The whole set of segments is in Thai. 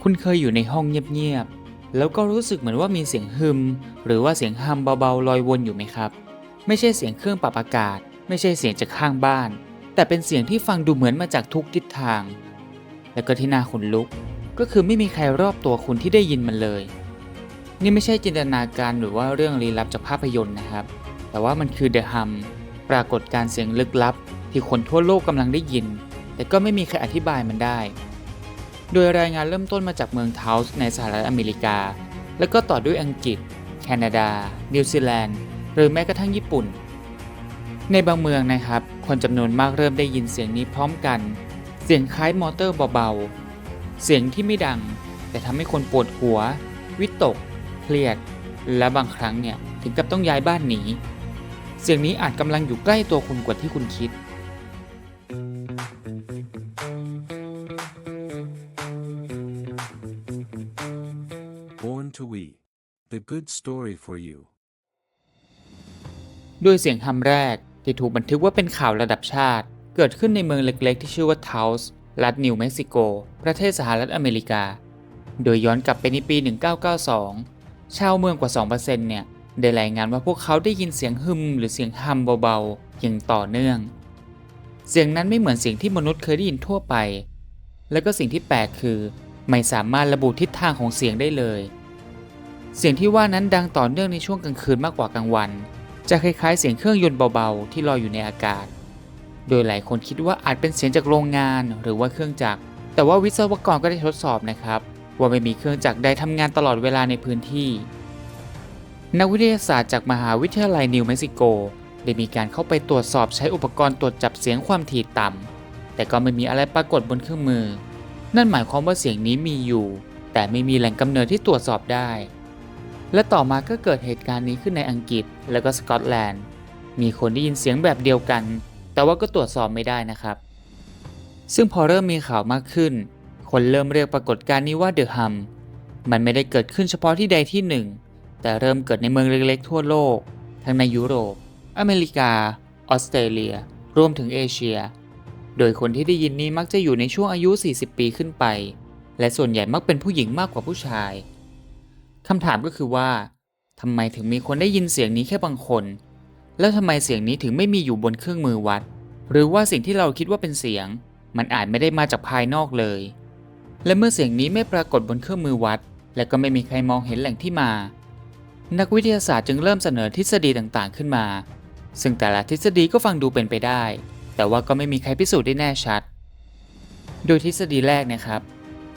คุณเคยอยู่ในห้องเงียบๆ แล้วก็รู้สึกเหมือนว่ามีเสียงฮึม หรือว่าเสียงฮัมเบาๆลอยวนอยู่ไหมครับ ไม่ใช่เสียงเครื่องปรับอากาศ ไม่ใช่เสียงจากข้างบ้าน แต่เป็นเสียงที่ฟังดูเหมือนมาจากทุกทิศทาง แล้วก็ที่น่าขนลุก ก็คือไม่มีใครรอบตัวคุณที่ได้ยินมันเลย นี่ไม่ใช่จินตนาการหรือว่าเรื่องลี้ลับจากภาพยนตร์นะครับ แต่ว่ามันคือ The Hum ปรากฏการเสียงลึกลับ ที่คนทั่วโลกกำลังได้ยิน แต่ก็ไม่มีใครอธิบายมันได้ โดยรายงานเริ่มต้นมาจากเมืองเทาส์ในสหรัฐอเมริกา แล้วก็ต่อด้วยอังกฤษ แคนาดา นิวซีแลนด์ หรือแม้กระทั่งญี่ปุ่น ในบางเมืองนะครับ คนจำนวนมากเริ่มได้ยินเสียงนี้พร้อมกัน เสียงคล้ายมอเตอร์เบาๆ เสียงที่ไม่ดัง แต่ทำให้คนปวดหัว วิตก เครียด และบางครั้งเนี่ยถึงกับต้องย้ายบ้านหนี เสียงนี้อาจกำลังอยู่ใกล้ตัวคุณกว่าที่คุณคิด The good story for you. ด้วยเสียงคำแรกที่ถูกบันทึกว่าเป็นข่าวระดับชาติ เกิดขึ้นในเมืองเล็กๆ ที่ชื่อว่าเทาส์รัฐนิวเม็กซิโก ประเทศสหรัฐอเมริกา โดยย้อนกลับไปในปี 1992 ชาวเมืองกว่า 2%เนี่ย ได้รายงานว่าพวกเขาได้ยินเสียงฮึมหรือเสียงฮัมเบาๆ อย่างต่อเนื่อง เสียงนั้นไม่เหมือนเสียงที่มนุษย์เคยได้ยินทั่วไป และก็สิ่งที่แปลกคือ ไม่สามารถระบุทิศทางของเสียงได้เลย เสียงที่ว่านั้นดังต่อเนื่องในช่วงกลางคืนมากกว่ากลางวัน จะคล้ายๆ เสียงเครื่องยนต์เบาๆ ที่ลอยอยู่ในอากาศ โดยหลายคนคิดว่าอาจเป็นเสียงจากโรงงานหรือว่าเครื่องจักร แต่ว่าวิศวกรก็ได้ทดสอบนะครับ ว่าไม่มีเครื่องจักรใดทำงานตลอดเวลาในพื้นที่ นักวิทยาศาสตร์จากมหาวิทยาลัยนิวเม็กซิโก ได้มีการเข้าไปตรวจสอบใช้อุปกรณ์ตรวจจับเสียงความถี่ต่ำแต่ก็ไม่มีอะไรปรากฏบนเครื่องมือ นั่นหมายความว่าเสียงนี้มีอยู่ แต่ไม่มีแหล่งกำเนิดที่ตรวจสอบได้ และต่อมาก็เกิดเหตุการณ์นี้ขึ้นในอังกฤษและก็สกอตแลนด์ มีคนได้ยินเสียงแบบเดียวกัน แต่ว่าก็ตรวจสอบไม่ได้นะครับ ซึ่งพอเริ่มมีข่าวมากขึ้น คนเริ่มเรียกปรากฏการณ์นี้ว่าเดอะฮัม มันไม่ได้เกิดขึ้นเฉพาะที่ใดที่หนึ่ง แต่เริ่มเกิดในเมืองเล็กๆ ทั่วโลก ทั้งในยุโรป อเมริกา ออสเตรเลีย รวมถึงเอเชีย โดยคนที่ได้ยินนี้มักจะอยู่ในช่วงอายุ 40 ปีขึ้นไป และส่วนใหญ่มักเป็นผู้หญิงมากกว่าผู้ชาย คำถามก็คือว่าทำไมถึงมีคนได้ยินเสียงนี้แค่บางคน แล้วทำไมเสียงนี้ถึงไม่มีอยู่บนเครื่องมือวัด หรือว่าสิ่งที่เราคิดว่าเป็นเสียง มันอาจไม่ได้มาจากภายนอกเลย และเมื่อเสียงนี้ไม่ปรากฏบนเครื่องมือวัด และก็ไม่มีใครมองเห็นแหล่งที่มา นักวิทยาศาสตร์จึงเริ่มเสนอทฤษฎีต่างๆ ขึ้นมา ซึ่งแต่ละทฤษฎีก็ฟังดูเป็นไปได้ แต่ว่าก็ไม่มีใครพิสูจน์ได้แน่ชัด โดยทฤษฎีแรกนะครับ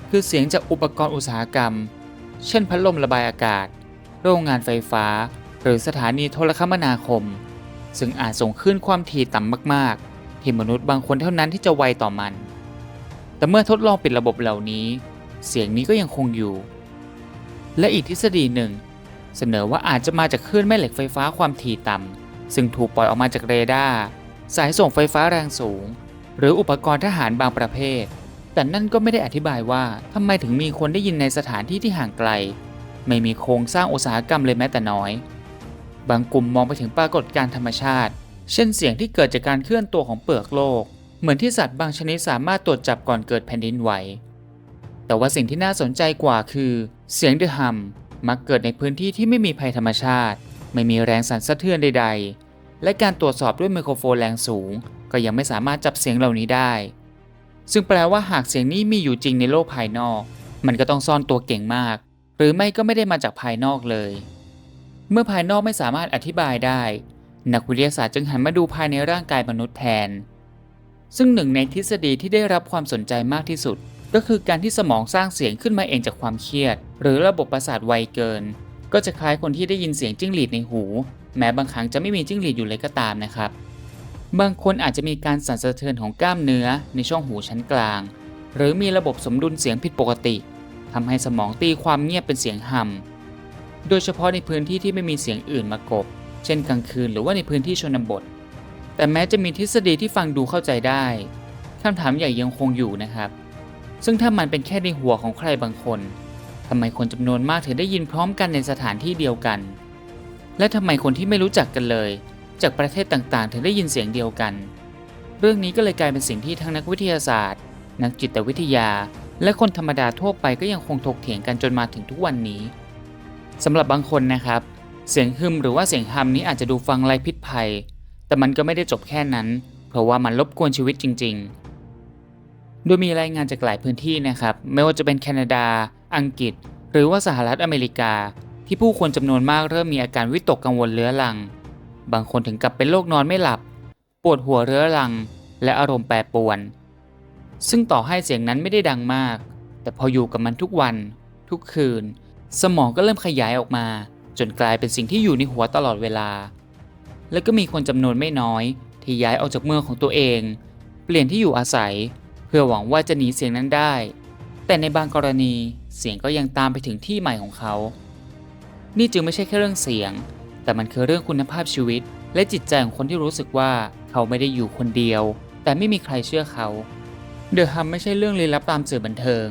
คือเสียงจากอุปกรณ์อุตสาหกรรม เช่นพัดลมระบายอากาศ โรงงานไฟฟ้า หรือสถานีโทรคมนาคม ซึ่งอาจส่งคลื่นความถี่ต่ำมากๆ ที่มนุษย์บางคนเท่านั้นที่จะไวต่อมัน แต่เมื่อทดลองปิดระบบเหล่านี้ เสียงนี้ก็ยังคงอยู่ และอีกทฤษฎีหนึ่ง เสนอว่าอาจจะมาจากคลื่นแม่เหล็กไฟฟ้าความถี่ต่ำซึ่งถูกปล่อยออกมาจากเรดาร์สายส่งไฟฟ้าแรงสูง หรืออุปกรณ์ทหารบางประเภท แต่นั่นก็ไม่ได้อธิบายว่าทำไมถึงมีคนได้ยินในสถานที่ที่ห่างไกล ไม่มีโครงสร้างอุตสาหกรรมเลยแม้แต่น้อย บางกลุ่มมองไปถึงปรากฏการธรรมชาติ เช่นเสียงที่เกิดจากการเคลื่อนตัวของเปลือกโลก เหมือนที่สัตว์บางชนิดสามารถตรวจจับก่อนเกิดแผ่นดินไหว แต่ว่าสิ่งที่น่าสนใจกว่าคือ เสียงเดอะฮัมมักเกิดในพื้นที่ที่ไม่มีภัยธรรมชาติ ไม่มีแรงสั่นสะเทือนใด ๆ และการตรวจสอบด้วยไมโครโฟนแรงสูง ก็ยังไม่สามารถจับเสียงเหล่านี้ได้ ซึ่งแปลว่าหากเสียงนี้มีอยู่จริงในโลกภายนอก มันก็ต้องซ่อนตัวเก่งมาก หรือไม่ก็ไม่ได้มาจากภายนอกเลย เมื่อภายนอกไม่สามารถอธิบายได้ นักวิทยาศาสตร์จึงหันมาดูภายในร่างกายมนุษย์แทน ซึ่งหนึ่งในทฤษฎีที่ได้รับความสนใจมากที่สุด ก็คือการที่สมองสร้างเสียงขึ้นมาเองจากความเครียด หรือระบบประสาทไวเกิน ก็จะคล้ายคนที่ได้ยินเสียงจิ้งหรีดในหู แม้บางครั้งจะไม่มีจิ้งหรีดอยู่เลยก็ตามนะครับ บางคนอาจจะมีการสั่นสะเทือนของกล้ามเนื้อในช่องหูชั้นกลาง หรือมีระบบสมดุลเสียงผิดปกติทำให้สมองตีความเงียบเป็นเสียงฮัมโดยเฉพาะในพื้นที่ที่ไม่มีเสียงอื่นมากบ เช่นกลางคืนหรือว่าในพื้นที่ชนบท แต่แม้จะมีทฤษฎีที่ฟังดูเข้าใจได้คำถามใหญ่ยังคงอยู่นะครับ ซึ่งถ้ามันเป็นแค่ในหัวของใครบางคนทำไมคนจำนวนมากถึงได้ยินพร้อมกันในสถานที่เดียวกัน และทำไมคนที่ไม่รู้จักกันเลย จากประเทศต่างๆ ถึงได้ยินเสียงเดียวกัน เรื่องนี้ก็เลยกลายเป็นสิ่งที่ทั้งนักวิทยาศาสตร์ นักจิตวิทยา และคนธรรมดาทั่วไปก็ยังคงถกเถียงกันจนมาถึงทุกวันนี้สำหรับบางคนนะครับ เสียงฮึมหรือว่าเสียงฮัมนี้อาจจะดูฟังไรพิษภัย แต่มันก็ไม่ได้จบแค่นั้น เพราะว่ามันรบกวนชีวิตจริง ๆ โดยมีรายงานจากหลายพื้นที่นะครับ ไม่ว่าจะเป็นแคนาดา อังกฤษ หรือว่าสหรัฐอเมริกา ที่ผู้คนจำนวนมากเริ่มมีอาการวิตกกังวลเรื้อรัง บางคนถึงกับเป็นโรคนอนไม่หลับ ปวดหัวเรื้อรัง และอารมณ์แปรปรวน ซึ่งต่อให้เสียงนั้นไม่ได้ดังมาก แต่พออยู่กับมันทุกวัน ทุกคืน สมองก็เริ่มขยายออกมา จนกลายเป็นสิ่งที่อยู่ในหัวตลอดเวลา และก็มีคนจำนวนไม่น้อย ที่ย้ายออกจากเมืองของตัวเอง เปลี่ยนที่อยู่อาศัย เพื่อหวังว่าจะหนีเสียงนั้นได้ แต่ในบางกรณีเสียงก็ยังตามไปถึงที่ใหม่ของเขา นี่จึงไม่ใช่แค่เรื่องเสียง แต่มันคือเรื่องคุณภาพชีวิต และจิตใจของคนที่รู้สึกว่าเขาไม่ได้อยู่คนเดียว แต่ไม่มีใครเชื่อเขาเดอะฮัมไม่ใช่เรื่องลี้ลับตามสื่อบันเทิง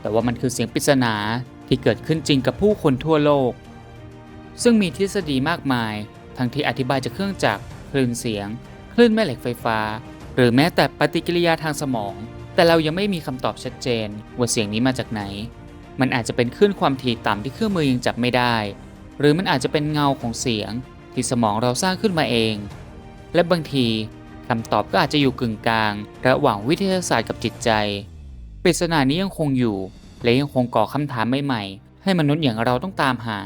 แต่ว่ามันคือเสียงปริศนาที่เกิดขึ้นจริงกับผู้คนทั่วโลก ซึ่งมีทฤษฎีมากมาย ทั้งที่อธิบายจากเครื่องจักรคลื่นเสียง คลื่นแม่เหล็กไฟฟ้า หรือแม้แต่ปฏิกิริยาทางสมอง แต่เรายังไม่มีคำตอบชัดเจน ว่าเสียงนี้มาจากไหน มันอาจจะเป็นคลื่นความถี่ต่ำที่เครื่องมือยังจับไม่ได้ หรือมันอาจจะเป็นเงาของเสียงที่สมองเราสร้างขึ้นมาเอง และบางทีคำตอบก็อาจจะอยู่กึ่งกลาง ระหว่างวิทยาศาสตร์กับจิตใจปริศนานี้ยังคงอยู่ และยังคงก่อคำถามใหม่ๆให้มนุษย์อย่างเราต้องตามหา